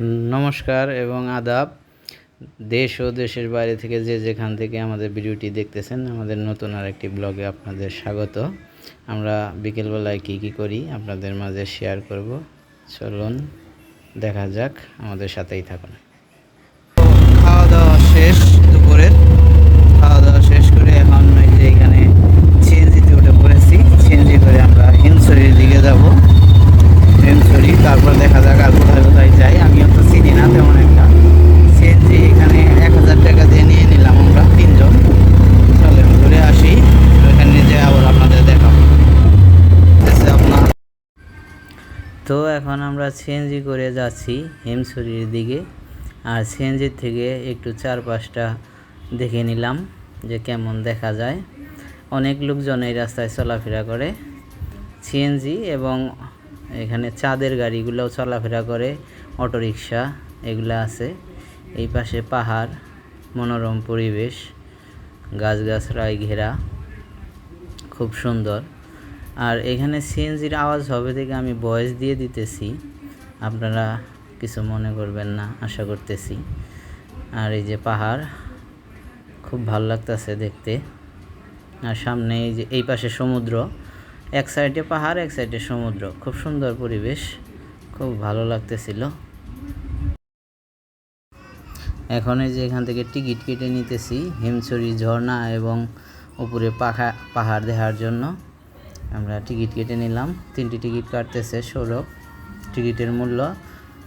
নমস্কার এবং আদাব। দেশ ও দেশের বাইরে থেকে যে যেখান থেকে আমাদের ভিডিওটি দেখতেছেন, আমাদের নতুন আর একটি ব্লগে আপনাদের স্বাগত। আমরা বিকেলবেলায় কী কী করি আপনাদের মাঝে শেয়ার করব। চলুন, দেখা যাক, আমাদের সাথেই থাকুন। খাওয়া দাওয়া শেষ দুপুরের। খাওয়া দাওয়া শেষ করে এখন যে এখানে সিএনজিতে উঠে পড়েছি। সিএনজি করে আমরা হিমসরির দিকে যাব। সেঞ্চুরি তারপর দেখা যাক আর কোথায় কোথায় যাই তো না সিএনজি এখানে এক হাজার টাকা দিয়ে নিয়ে নিলাম আমরা তিনজন। চলেন ঘুরে আসি। ওখানে যে আবার আপনাদের দেখাবো। তো এখন আমরা সিএনজি করে যাচ্ছি হেমছড়ির দিকে। আর সিএনজির থেকে একটু চারপাশটা দেখে নিলাম যে কেমন দেখা যায়। অনেক লোকজন এই রাস্তায় চলাফেরা করে। সিএনজি এবং এখানে চাঁদের গাড়িগুলোও চলাফেরা করে। অটোরিকশা, এগুলো আছে। এই পাশে পাহাড়, মনোরম পরিবেশ গাছগাছড়ায় ঘেরা, খুব সুন্দর। আর এখানে সিএনজির আওয়াজ হবে থেকে আমি ভয়েস দিয়ে দিতেছি। আপনারা কিছু মনে করবেন না, আশা করতেছি। আর এই যে পাহাড়, খুব ভালো লাগতেছে দেখতে। আর সামনে এই যে, এই পাশে সমুদ্র, এক সাইডে পাহাড়, এক সাইডে সমুদ্র। খুব সুন্দর পরিবেশ। খুব ভালো লাগতেছিল। এখন এই যে এখান থেকে টিকিট কেটে নিতেছি হিমছড়ি, ঝর্ণা এবং উপরে পাখা, পাহাড় দেখার জন্য। আমরা টিকিট কেটে নিলাম। তিনটি টিকিট কাটতেছে সৌরভ। টিকিটের মূল্য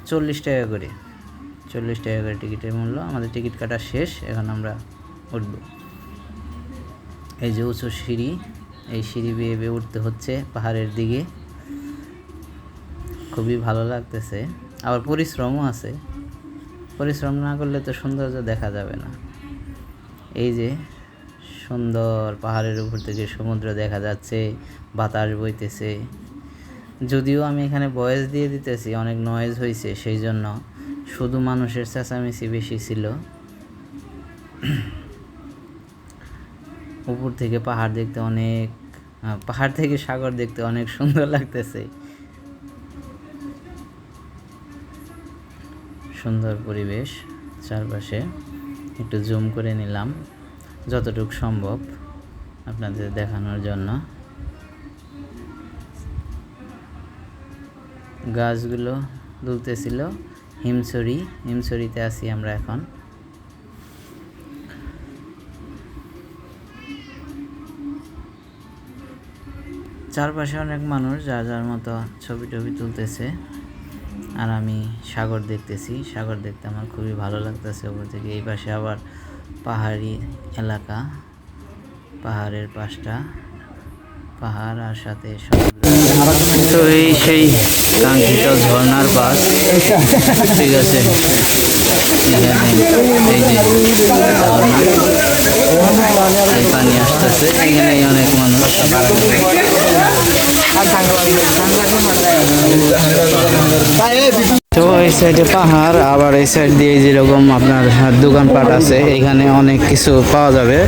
চল্লিশ টাকা করে। চল্লিশ টাকা করে টিকিটের মূল্য। আমাদের টিকিট কাটা শেষ। এখন আমরা উঠব। এই যে উঁচু সিঁড়ি, এই সিঁড়ি বেয়ে বেয়ে উঠতে হচ্ছে পাহাড়ের দিকে। খুবই ভালো লাগতেছে। আবার পরিশ্রমও আছে। পরিশ্রম না করলে তো সৌন্দর্য দেখা যাবে না। এই যে সুন্দর পাহাড়ের উপর থেকে সমুদ্র দেখা যাচ্ছে, বাতাস বইতেছে। যদিও আমি এখানে ভয়েস দিয়ে দিতেছি, অনেক নয়েজ হয়েছে সেই জন্য শুধু মানুষের চেঁচামেচি বেশি ছিল। উপর থেকে পাহাড় দেখতে অনেক পাহাড় থেকে সাগর দেখতে অনেক সুন্দর লাগতেছে। সুন্দর পরিবেশ চারপাশে। একটু জুম করে নিলাম, যতটুকু সম্ভব আপনাদের দেখানোর জন্য। গাছগুলো দুলতেছিল, হিমছড়ি, হিমছড়িতে আছি আমরা এখন। চারপাশে অনেক মানুষ, যার যার মতো ছবি টবি তুলতেছে। আর আমি সাগর দেখতেছি। সাগর দেখতে আমার খুবই ভালো লাগতেছে। ওপর থেকে এই পাশে আবার পাহাড়ি এলাকা। পাহাড়ের পাশটা। পাহাড় আর সাথে তো এই সেই কাঙ্ক্ষিত ঝর্ণার পাশ। ঠিক আছে। এই পানি আসতেছে। এখানে অনেক মানুষ। পাহাড়, আবার এই সাইড দিয়ে যেরকম আপনার দোকানপাট আছে, এখানে অনেক কিছু পাওয়া যাবে।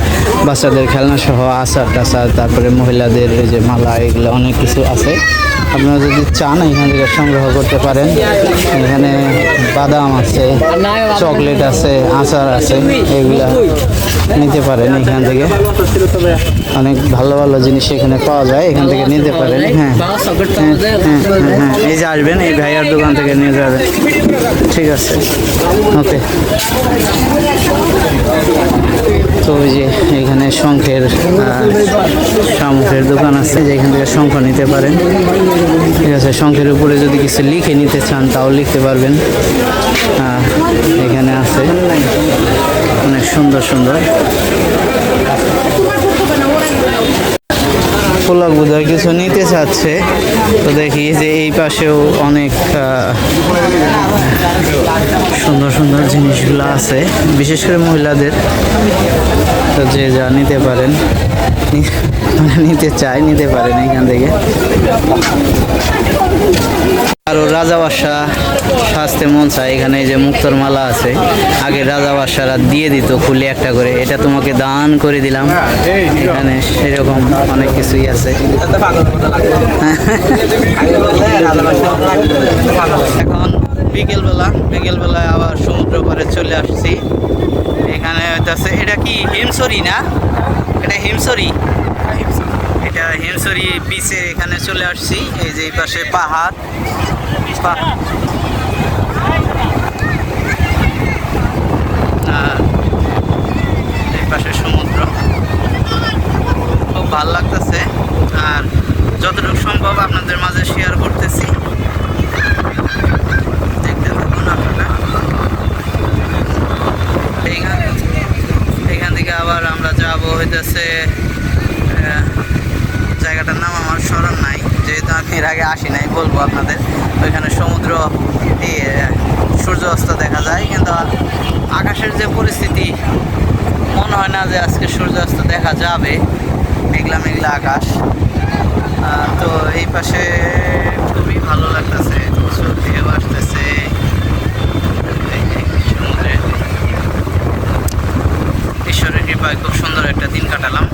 বাচ্চাদের খেলনা সহ আচার টাচার তারপরে মহিলাদের এই যে মালা, এগুলো অনেক কিছু আছে। আপনারা যদি চান এখান থেকে সংগ্রহ করতে পারেন। এখানে বাদাম আছে চকলেট আছে আচার আছে এগুলা নিতে পারেন এখান থেকে। অনেক ভালো ভালো জিনিস এখানে পাওয়া যায় এখান থেকে নিতে পারেন হ্যাঁ। হ্যাঁ, হ্যাঁ, হ্যাঁ, এই যে আসবেন এই ভাইয়ার দোকান থেকে নিয়ে যাবেন। ঠিক আছে ওকে। তো ওই যে এখানে শঙ্খের শামুখের দোকান আছে, যেখান থেকে শঙ্খ নিতে পারেন। ঠিক আছে, শঙ্খের উপরে যদি কিছু লিখে নিতে চান, তাও লিখতে পারবেন। এখানে আছে। অনেক সুন্দর সুন্দর। পুলক বোধহয় কিছু নিতে চাচ্ছে। তো দেখি যে এই পাশেও অনেক সুন্দর সুন্দর জিনিসগুলো আছে, বিশেষ করে মহিলাদের। তো যে যা নিতে পারেন মানে নিতে চাই নিতে পারেন এখান থেকে। আরও রাজা বাদশা সাজতে মন চায়। এখানে যে মুক্তর মালা আছে, আগে রাজা বাদশারা দিয়ে দিত খুলে একটা করে। এটা তোমাকে দান করে দিলাম। এখানে সেরকম অনেক কিছুই আছে। এখন বিকেলবেলা, বিকেলবেলায় আবার সমুদ্র পাড়ে চলে আসছি। এখানে হইতাছে, এটা কি হিমসরি না? এটা হিমসরি এটা হিমসরি বিচে এখানে চলে আসছি। এই যে এই পাশে পাহাড়। এই পাশে সমুদ্র। খুব ভালো লাগতেছে। আর যতটুকু সম্ভব আপনাদের মাঝে শেয়ার করতেছি। দেখতে থাকুন আপনারা। এইখান এইখান থেকে আবার আমরা যাব হইতেছে জায়গাটার নাম আমার স্মরণ নাই। যেহেতু আমি এর আগে আসি নাই, বলব আপনাদের, ওইখানে সমুদ্র সূর্য অস্ত দেখা যায়, কিন্তু আকাশের যে পরিস্থিতি, মনে হয় না যে আজকে সূর্যাস্ত দেখা যাবে, মেঘলা মেঘলা আকাশ। তো এই পাশে খুবই ভালো লাগতেছে ঢেউ আসতেছে। ঈশ্বরের কৃপায় খুব সুন্দর একটা দিন কাটালাম।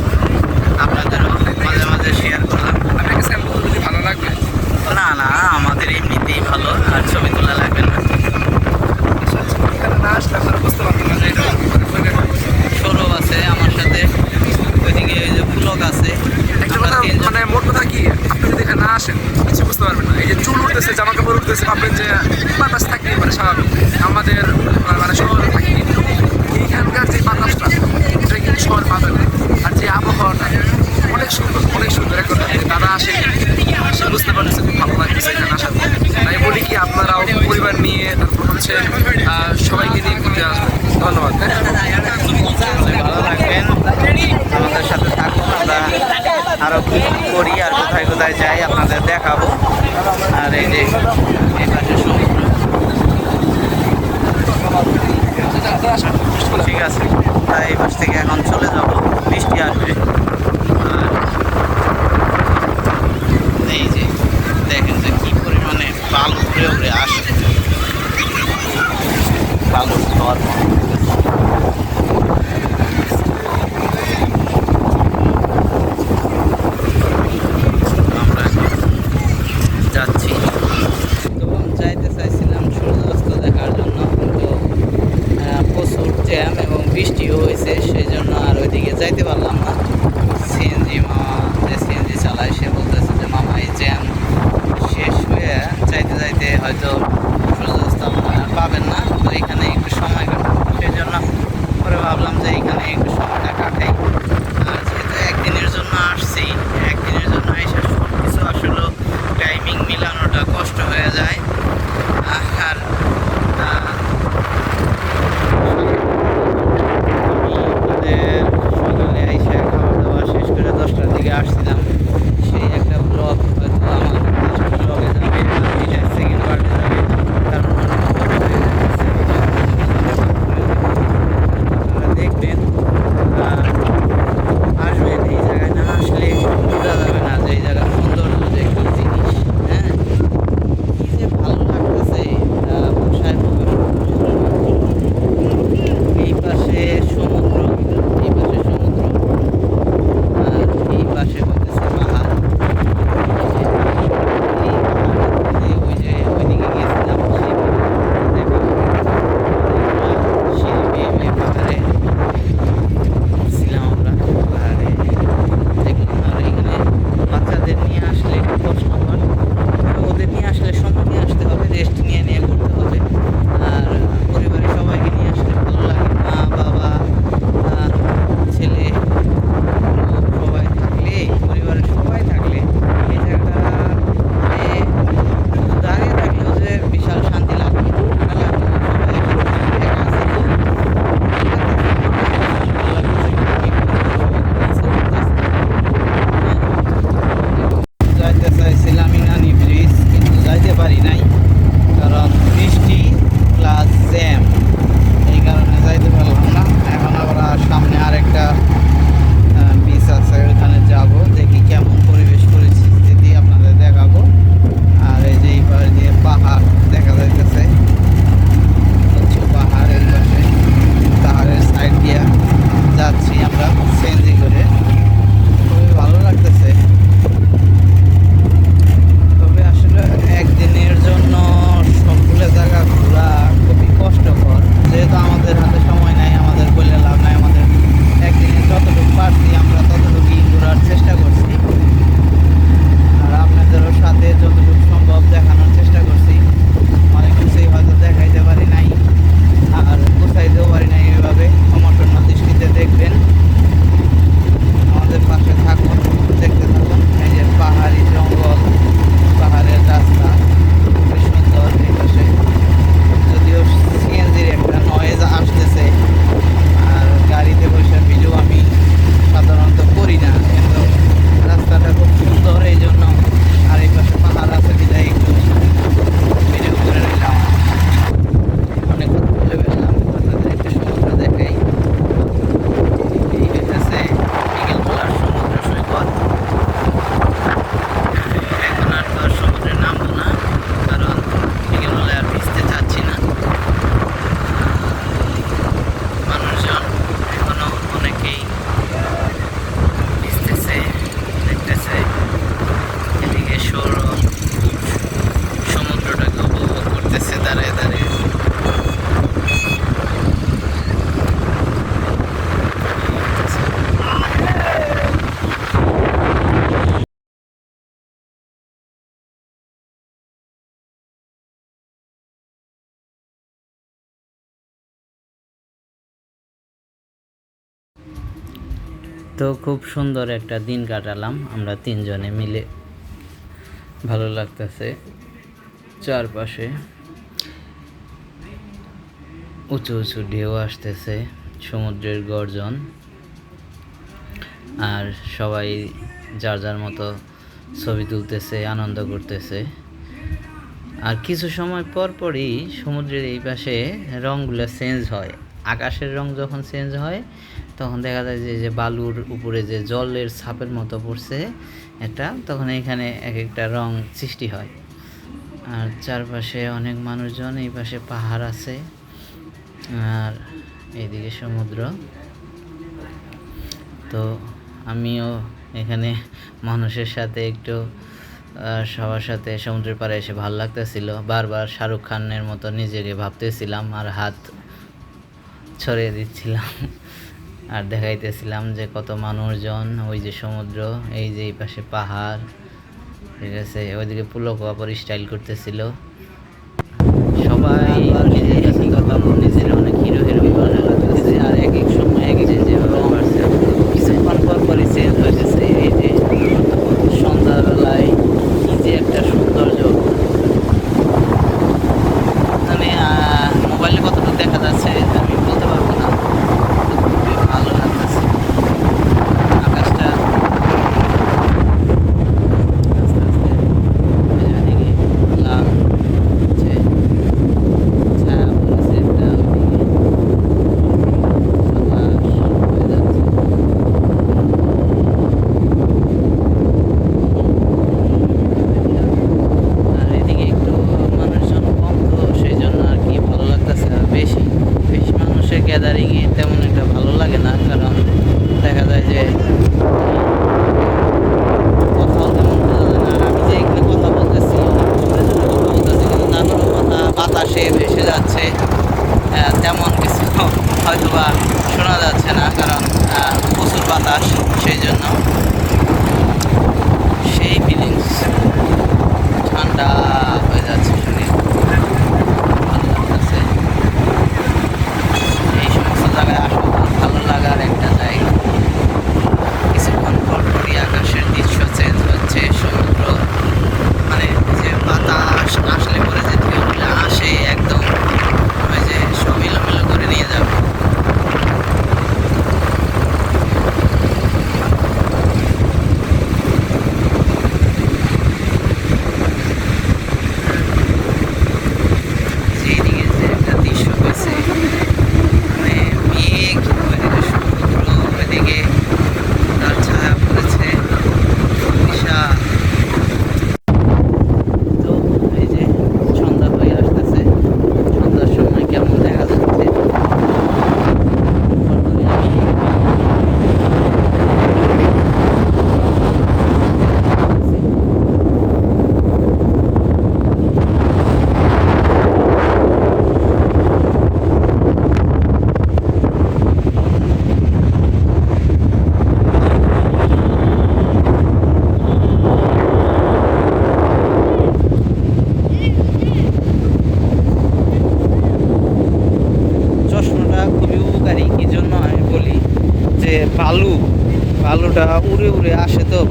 আপনাদেরও মাঝে মাঝে শেয়ার করলাম আপনার কাছে আমার যদি ভালো লাগবে না না আমাদের এমনিতেই ভালো আর ছবি তোলা লাগবে না এখানে না আসলে আপনারা বুঝতে পারবেন না যে এটা সৌরভ আছে আমার সাথে ওইদিকে ওই যে পুলক আছে একটা আমরা কথা তিনজন মানে মোট কথা কি আপনি যদি এখানে না আসেন কিছু বুঝতে পারবেন না এই যে চুল উঠতেছে জামা কাপড় উঠতেছে ভাববেন যে বাতাস থাকতেই পারে স্বাভাবিক আমাদের আহ, মানে শহরে থাকি কিন্তু এইখানকার যে বাতাসটা এটা কিন্তু শহর পাবে না আর যে আবহাওয়াটা অনেক সুন্দর অনেক সুন্দর এখন দাদা আসে সে বুঝতে পারতেছে খুব ভালো লাগতেছে এখানে আসার পর। তাই বলি কি আপনারাও পরিবার নিয়ে তারপর হচ্ছে আহ, সবাইকে নিয়ে ঘুরতে আসবেন ধন্যবাদ হ্যাঁ তাহলে ভালো থাকবেন আমাদের সাথে থাকুন আমরা আরও কী করি আর কোথায় কোথায় যাই আপনাদের দেখাবো। আর এই যে, এই পাশে ঠিক আছে, তাই এই পাশ থেকে এখন চলে যাব। বৃষ্টি আসবে। এই যে, দেখেন যে কী পরিমাণে বালু উড়ে উড়ে আসে বালু খাওয়ার তো খুব সুন্দর একটা দিন কাটালাম, আমরা তিনজনে মিলে। ভালো লাগতেছে। চারপাশে উঁচু উঁচু ঢেউ আসতেছে, সমুদ্রের গর্জন। আর সবাই যার যার মতো ছবি তুলতেছে, আনন্দ করতেছে। আর কিছু সময় পর পরই সমুদ্রের এই পাশে রঙগুলো চেঞ্জ হয়। আকাশের রং যখন চেঞ্জ হয় তখন দেখা যায় যে বালুর উপরে যে জলের ছাপের মতো পড়ছে এটা তখন এখানে এক একটা রং সৃষ্টি হয়। আর চারপাশে অনেক মানুষজন, এই পাশে পাহাড় আছে। আর এইদিকে সমুদ্র। তো আমিও এখানে মানুষের সাথে একটু সবার সাথে সমুদ্রের পাড়ে এসে ভালো লাগতেছিল। বারবার শাহরুখ খানের মতো নিজেকে ভাবতেছিলাম আর হাত ছড়িয়ে দিচ্ছিলাম। আর দেখাইতেছিলাম যে কত মানুষজন, ওই যে সমুদ্র, এই যে এই পাশে পাহাড়, ঠিক আছে? ওইদিকে পুলক বাপর স্টাইল করতেছিল।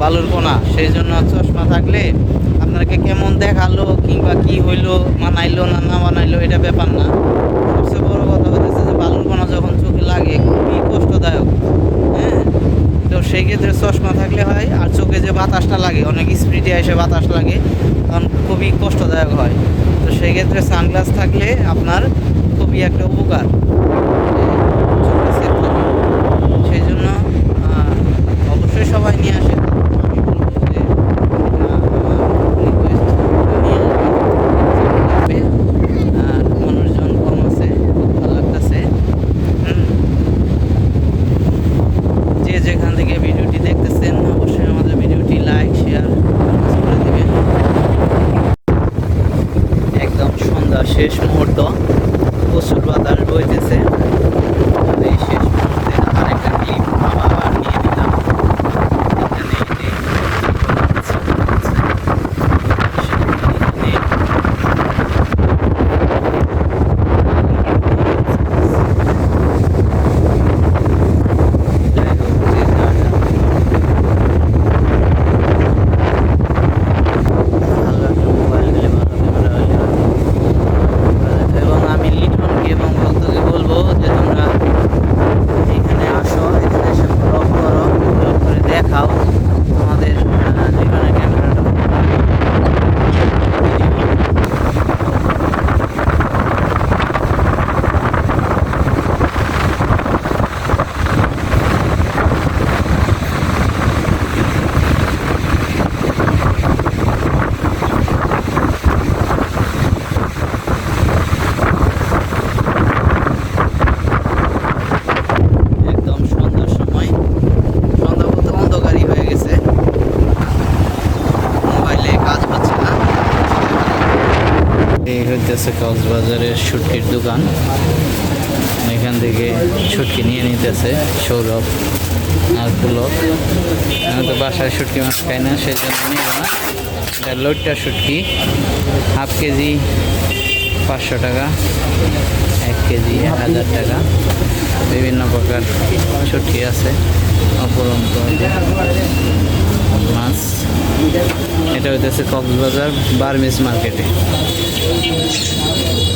বালুর কোনা সেই জন্য চশমা থাকলে আপনাকে কেমন দেখাল কিংবা কি হইল, মানাইলো না না মানাইলো, এটা ব্যাপার না। সবচেয়ে বড় কথা হচ্ছে যে বালুর কোনা যখন চোখে লাগে, খুবই কষ্টদায়ক হ্যাঁ? তো সেই ক্ষেত্রে চশমা থাকলে হয়, আর চোখে যে বাতাসটা লাগে, অনেক স্পিডে এসে বাতাস লাগে, তখন খুবই কষ্টদায়ক হয়। তো সেই ক্ষেত্রে সানগ্লাস থাকলে আপনার খুবই একটা উপকার চোখে safe থাকে। সেই জন্য আহ, অবশ্যই সবাই নিয়ে আসে আমি বলব যে আহ, আমার request নিয়ে আসবে। আর মানুষজন কম আছে খুব ভালো লাগতেছে হুম যে যেখান থেকে ভিডিওটি দেখতেছেন অবশ্যই আমাদের ভিডিওটি লাইক শেয়ার করে দিবেন একদম সন্ধ্যা শেষ মুহূর্ত। প্রচুর বাতাস বইতেছে আর এই শেষ মুহূর্তে আবার একটা ক্লিপ আবার নিয়ে নিলাম এখানে এই যে এখানে যাই হোক, যে যার যার ভালো একটা মোবাইল নিলে ভালো ক্যামেরা হলে ভালো। এবং আমি লিটনকে এবং ভক্তকে বলব যে তোমরা এখানে আসো এখানে এসে ব্লগ করো ব্লগ করে দেখাও তোমাদের আহ, যেখানে ক্যামেরাটা একদম সন্ধ্যার সময় সন্ধ্যা বলতে অন্ধকারই হয়ে গেছে মোবাইলে কাজ হচ্ছে না হইতেছে কক্সবাজারের শুটকির দোকান। এখান থেকে শুটকি নিয়ে নিতেছে সৌরভ আর পুলক। আমি তো বাসায় শুটকি মাছ খাই না সেই জন্য নিব না। এটা লোটটা শুটকি, হাফ কেজি পাঁচশো টাকা, এক কেজি হাজার টাকা। বিভিন্ন প্রকার ছুটি আছে, অপরন্ত মাছ। এটা হইতেছে কক্সবাজার বার্মিস মার্কেটে।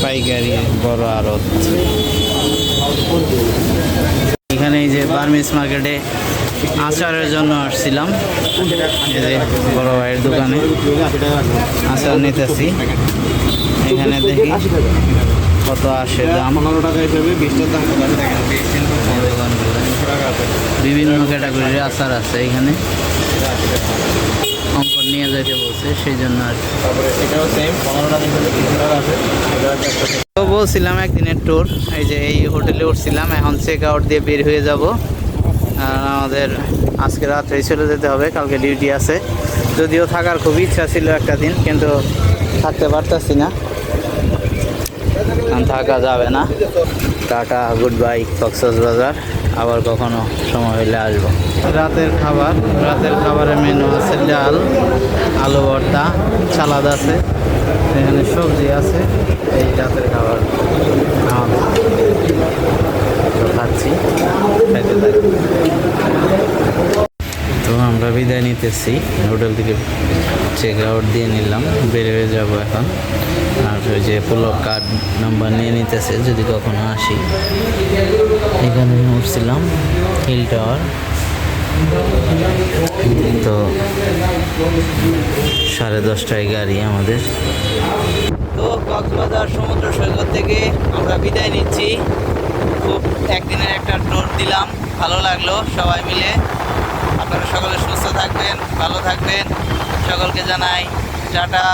পাইকারি, বড় আড়ত। এখানে এই যে বার্মিস মার্কেটে আচারের জন্য আসছিলাম। এই যে বড় ভাইয়ের দোকানে আচার নিতেছি। এখানে দেখি কত আসে দাম। বিভিন্ন ক্যাটাগরির আচার আছে এখানে। অঙ্কন নিয়ে যেতে বলছে সেই জন্য আর এটাও সেম পনেরো টাকা আছে। তো বলছিলাম একদিনের ট্যুর এই যে এই হোটেলে উঠছিলাম এখন চেক আউট দিয়ে বের হয়ে যাব। আমাদের আজকে রাত্রেই চলে যেতে হবে কালকে ডিউটি আছে। যদিও থাকার খুব ইচ্ছা ছিল একটা দিন কিন্তু থাকতে পারতাছি না। থাকা যাবে না। Tata good bye Cox's Bazar. আবার কখনো সময় হলে আসব। রাতের খাবার, রাতের খাবারের মেনু আছে ডাল, আলু ভর্তা, সালাদ আছে, এখানে সবজি আছে, এই রাতের খাবার। খাচ্ছি। তো আমরা বিদায় নিতেছি। হোটেল থেকে চেক আউট দিয়ে নিলাম বের হয়ে যাব এখন। আর ওই যে পুলক কার্ড নাম্বার নিয়ে নিতেছে, যদি কখনো আসি। এখানে উঠছিলাম হিল টাওয়ার তো সাড়ে দশটায় গাড়ি আমাদের। তো কক্সবাজার সমুদ্র সৈকত থেকে আমরা বিদায় নিচ্ছি। খুব একদিনের একটা ট্যুর দিলাম, ভালো লাগল সবাই মিলে। আপনারা সকলে সুস্থ থাকবেন ভালো থাকবেন। সকলকে জানাই টাটা।